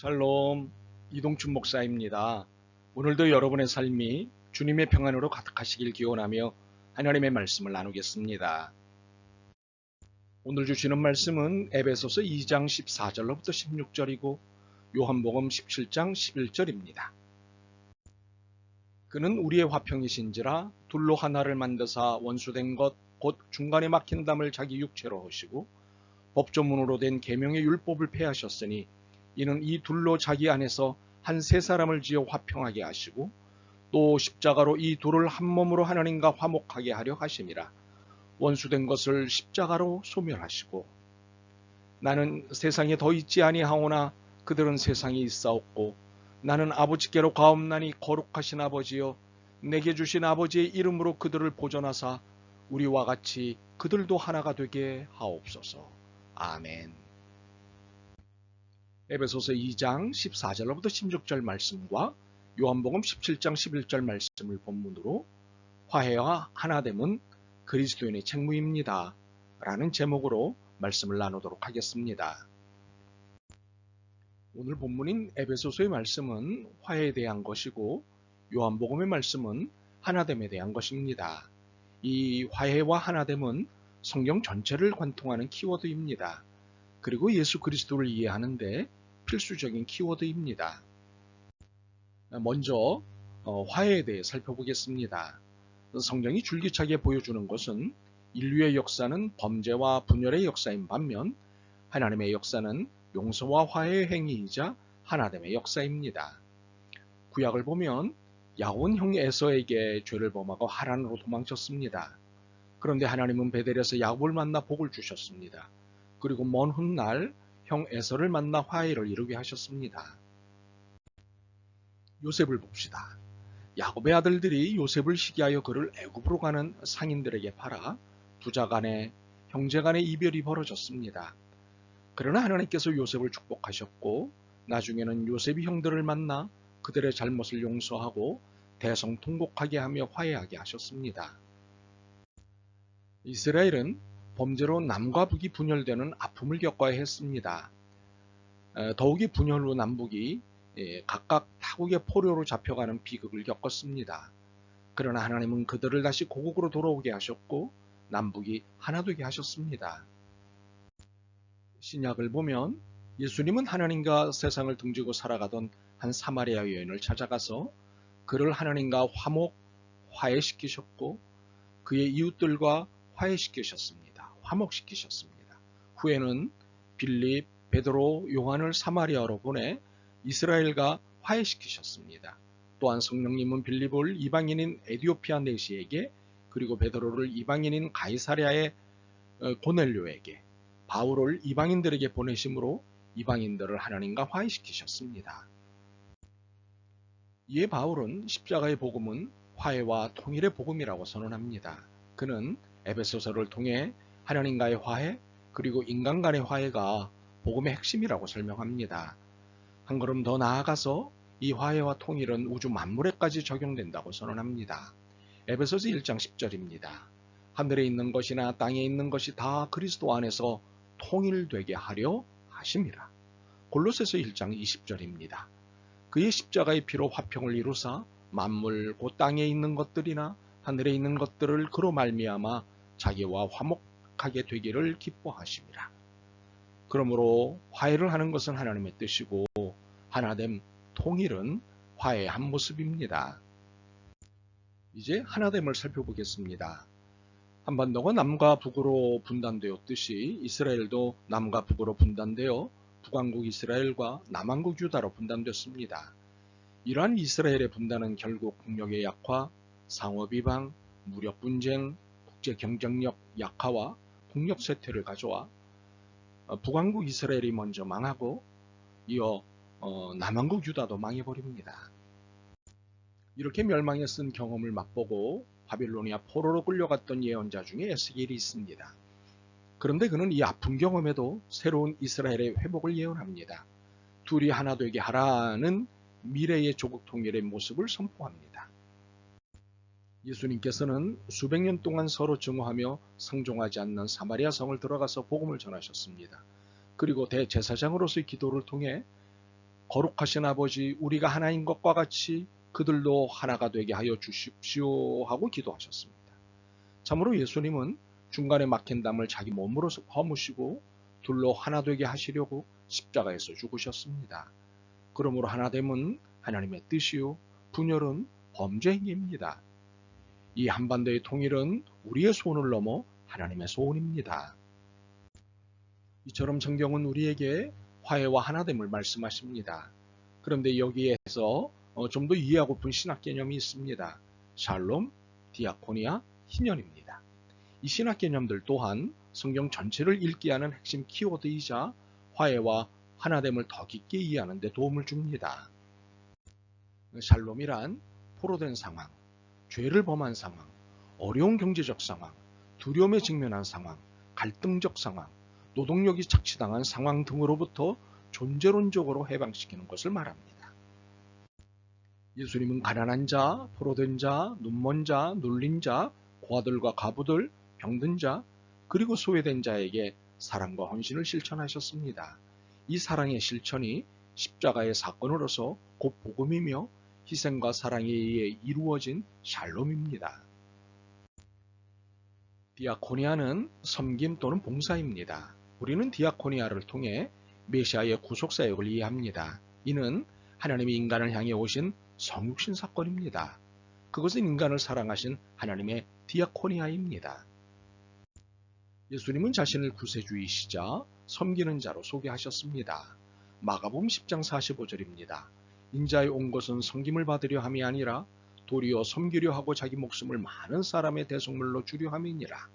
샬롬 이동춘 목사입니다. 오늘도 여러분의 삶이 주님의 평안으로 가득하시길 기원하며 하나님의 말씀을 나누겠습니다. 오늘 주시는 말씀은 에베소서 2장 14절로부터 16절이고 요한복음 17장 11절입니다. 그는 우리의 화평이신지라 둘로 하나를 만드사 원수된 것 곧 중간에 막힌 담을 자기 육체로 하시고 법조문으로 된 계명의 율법을 폐하셨으니 이는 이 둘로 자기 안에서 한 세 사람을 지어 화평하게 하시고 또 십자가로 이 둘을 한 몸으로 하나님과 화목하게 하려 하심이라 원수된 것을 십자가로 소멸하시고 나는 세상에 더 있지 아니하오나 그들은 세상에 있사옵고 나는 아버지께로 가옵나니 거룩하신 아버지여 내게 주신 아버지의 이름으로 그들을 보존하사 우리와 같이 그들도 하나가 되게 하옵소서. 아멘. 에베소서 2장 14절로부터 16절 말씀과 요한복음 17장 11절 말씀을 본문으로 화해와 하나됨은 그리스도인의 책무입니다. 라는 제목으로 말씀을 나누도록 하겠습니다. 오늘 본문인 에베소서의 말씀은 화해에 대한 것이고 요한복음의 말씀은 하나됨에 대한 것입니다. 이 화해와 하나됨은 성경 전체를 관통하는 키워드입니다. 그리고 예수 그리스도를 이해하는데 필수적인 키워드입니다. 먼저 어, 화해에 대해 살펴보겠습니다. 성경이 줄기차게 보여주는 것은 인류의 역사는 범죄와 분열의 역사인 반면 하나님의 역사는 용서와 화해의 행위이자 하나됨의 역사입니다. 구약을 보면 야혼 형 에서에게 죄를 범하고 하란으로 도망쳤습니다. 그런데 하나님은 베델에서 야곱을 만나 복을 주셨습니다. 그리고 먼 훗날 형 에서를 만나 화해를 이루게 하셨습니다. 요셉을 봅시다. 야곱의 아들들이 요셉을 시기하여 그를 애굽으로 가는 상인들에게 팔아 부자 간의 형제 간의 이별이 벌어졌습니다. 그러나 하나님께서 요셉을 축복하셨고 나중에는 요셉이 형들을 만나 그들의 잘못을 용서하고 대성통곡하게 하며 화해하게 하셨습니다. 이스라엘은 범죄로 남과 북이 분열되는 아픔을 겪어야 했습니다. 더욱이 분열 후 남북이 예, 각각 타국의 포로로 잡혀가는 비극을 겪었습니다. 그러나 하나님은 그들을 다시 고국으로 돌아오게 하셨고 남북이 하나 되게 하셨습니다. 신약을 보면 예수님은 하나님과 세상을 등지고 살아가던 한 사마리아 여인을 찾아가서 그를 하나님과 화목, 화해시키셨고 그의 이웃들과 화해시키셨습니다. 화목시키셨습니다. 후에는 빌립, 베드로, 요한을 사마리아로 보내 이스라엘과 화해시키셨습니다. 또한 성령님은 빌립을 이방인인 에디오피아 내시에게 그리고 베드로를 이방인인 가이사랴의 어, 고넬료에게 바울을 이방인들에게 보내심으로 이방인들을 하나님과 화해시키셨습니다. 이에 바울은 십자가의 복음은 화해와 통일의 복음이라고 선언합니다. 그는 에베소서를 통해 하나님과의 화해 그리고 인간 간의 화해가 복음의 핵심이라고 설명합니다. 한 걸음 더 나아가서 이 화해와 통일은 우주 만물에까지 적용된다고 선언합니다. 에베소서 1장 10절입니다. 하늘에 있는 것이나 땅에 있는 것이 다 그리스도 안에서 통일되게 하려 하심이라. 골로새서 1장 20절입니다. 그의 십자가의 피로 화평을 이루사 만물 곧 땅에 있는 것들이나 하늘에 있는 것들을 그로 말미암아 자기와 화목 하게 되기를 기뻐하심이라. 그러므로 화해를 하는 것은 하나님의 뜻이고 하나됨 통일은 화해의 한 모습입니다. 이제 하나됨을 살펴보겠습니다. 한반도가 남과 북으로 분단되었듯이 이스라엘도 남과 북으로 분단되어 북왕국 이스라엘과 남왕국 유다로 분단됐습니다. 이러한 이스라엘의 분단은 결국 국력의 약화, 상호 비방, 무력 분쟁, 국제 경쟁력 약화와 국력 쇠퇴를 가져와 어, 북왕국 이스라엘이 먼저 망하고 이어 어, 남왕국 유다도 망해버립니다. 이렇게 멸망에 쓴 경험을 맛보고 바빌로니아 포로로 끌려갔던 예언자 중에 에스겔이 있습니다. 그런데 그는 이 아픈 경험에도 새로운 이스라엘의 회복을 예언합니다. 둘이 하나 되게 하라는 미래의 조국 통일의 모습을 선포합니다. 예수님께서는 수백 년 동안 서로 증오하며 상종하지 않는 사마리아 성을 들어가서 복음을 전하셨습니다. 그리고 대제사장으로서의 기도를 통해 거룩하신 아버지 우리가 하나인 것과 같이 그들도 하나가 되게 하여 주십시오 하고 기도하셨습니다. 참으로 예수님은 중간에 막힌 담을 자기 몸으로 허무시고 둘로 하나 되게 하시려고 십자가에서 죽으셨습니다. 그러므로 하나됨은 하나님의 뜻이요 분열은 범죄 행위입니다. 이 한반도의 통일은 우리의 소원을 넘어 하나님의 소원입니다. 이처럼 성경은 우리에게 화해와 하나됨을 말씀하십니다. 그런데 여기에서 어, 좀더 이해하고픈 신학 개념이 있습니다. 샬롬, 디아코니아, 희년입니다. 이 신학 개념들 또한 성경 전체를 읽게 하는 핵심 키워드이자 화해와 하나됨을 더 깊게 이해하는 데 도움을 줍니다. 샬롬이란 포로된 상황, 죄를 범한 상황, 어려운 경제적 상황, 두려움에 직면한 상황, 갈등적 상황, 노동력이 착취당한 상황 등으로부터 존재론적으로 해방시키는 것을 말합니다. 예수님은 가난한 자, 포로된 자, 눈먼 자, 눌린 자, 고아들과 가부들, 병든 자, 그리고 소외된 자에게 사랑과 헌신을 실천하셨습니다. 이 사랑의 실천이 십자가의 사건으로서 곧 복음이며 희생과 사랑에 의해 이루어진 샬롬입니다. 디아코니아는 섬김 또는 봉사입니다. 우리는 디아코니아를 통해 메시아의 구속 사역을 이해합니다. 이는 하나님이 인간을 향해 오신 성육신 사건입니다. 그것은 인간을 사랑하신 하나님의 디아코니아입니다. 예수님은 자신을 구세주이시자 섬기는 자로 소개하셨습니다. 마가복음 10장 45절입니다. 인자에 온 것은 섬김을 받으려 함이 아니라 도리어 섬기려 하고 자기 목숨을 많은 사람의 대속물로 주려 함이니라.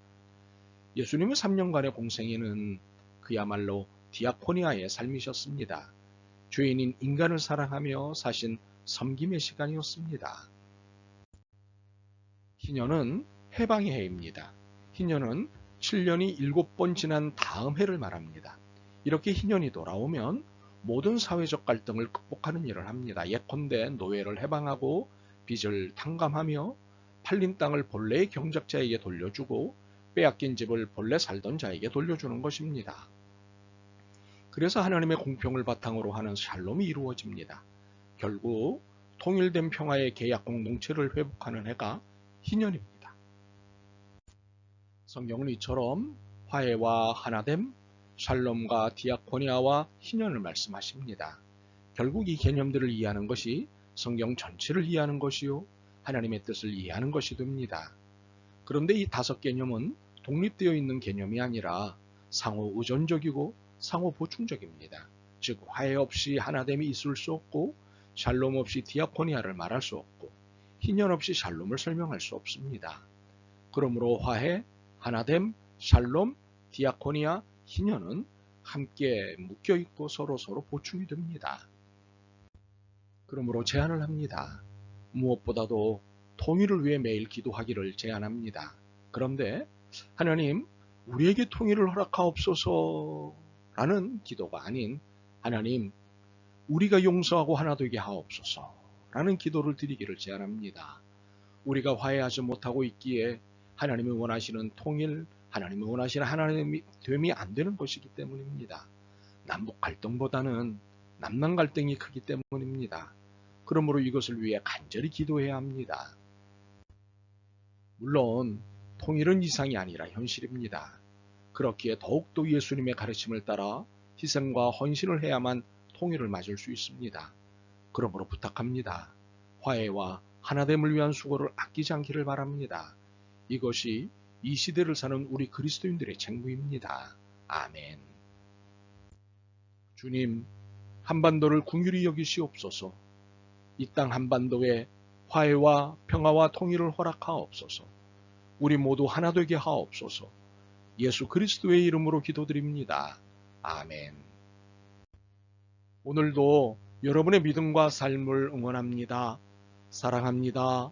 예수님의 3년간의 공생에는 그야말로 디아코니아의 삶이셨습니다. 죄인인 인간을 사랑하며 사신 섬김의 시간이었습니다. 희년은 해방의 해입니다. 희년은 7년이 7번 지난 다음 해를 말합니다. 이렇게 희년이 돌아오면 모든 사회적 갈등을 극복하는 일을 합니다. 예컨대 노예를 해방하고 빚을 탕감하며 팔린 땅을 본래의 경작자에게 돌려주고 빼앗긴 집을 본래 살던 자에게 돌려주는 것입니다. 그래서 하나님의 공평을 바탕으로 하는 샬롬이 이루어집니다. 결국 통일된 평화의 계약 공동체를 회복하는 해가 희년입니다. 성경은 이처럼 화해와 하나됨, 샬롬과 디아코니아와 희년을 말씀하십니다. 결국 이 개념들을 이해하는 것이 성경 전체를 이해하는 것이요 하나님의 뜻을 이해하는 것이 됩니다. 그런데 이 다섯 개념은 독립되어 있는 개념이 아니라 상호 의존적이고 상호 보충적입니다. 즉 화해 없이 하나됨이 있을 수 없고 샬롬 없이 디아코니아를 말할 수 없고 희년 없이 샬롬을 설명할 수 없습니다. 그러므로 화해, 하나됨, 샬롬, 디아코니아, 희년은 함께 묶여 있고 서로 서로 보충이 됩니다. 그러므로 제안을 합니다. 무엇보다도 통일을 위해 매일 기도하기를 제안합니다. 그런데 하나님 우리에게 통일을 허락하옵소서 라는 기도가 아닌 하나님 우리가 용서하고 하나 되게 하옵소서 라는 기도를 드리기를 제안합니다. 우리가 화해하지 못하고 있기에 하나님이 원하시는 통일, 하나님이 원하시는 하나님이 됨이 안 되는 것이기 때문입니다. 남북 갈등보다는 남남 갈등이 크기 때문입니다. 그러므로 이것을 위해 간절히 기도해야 합니다. 물론 통일은 이상이 아니라 현실입니다. 그렇기에 더욱더 예수님의 가르침을 따라 희생과 헌신을 해야만 통일을 맞을 수 있습니다. 그러므로 부탁합니다. 화해와 하나됨을 위한 수고를 아끼지 않기를 바랍니다. 이것이 이 시대를 사는 우리 그리스도인들의 책무입니다. 아멘. 주님, 한반도를 궁휼히 여기시옵소서. 이 땅 한반도에 화해와 평화와 통일을 허락하옵소서. 우리 모두 하나 되게 하옵소서. 예수 그리스도의 이름으로 기도드립니다. 아멘. 오늘도 여러분의 믿음과 삶을 응원합니다. 사랑합니다.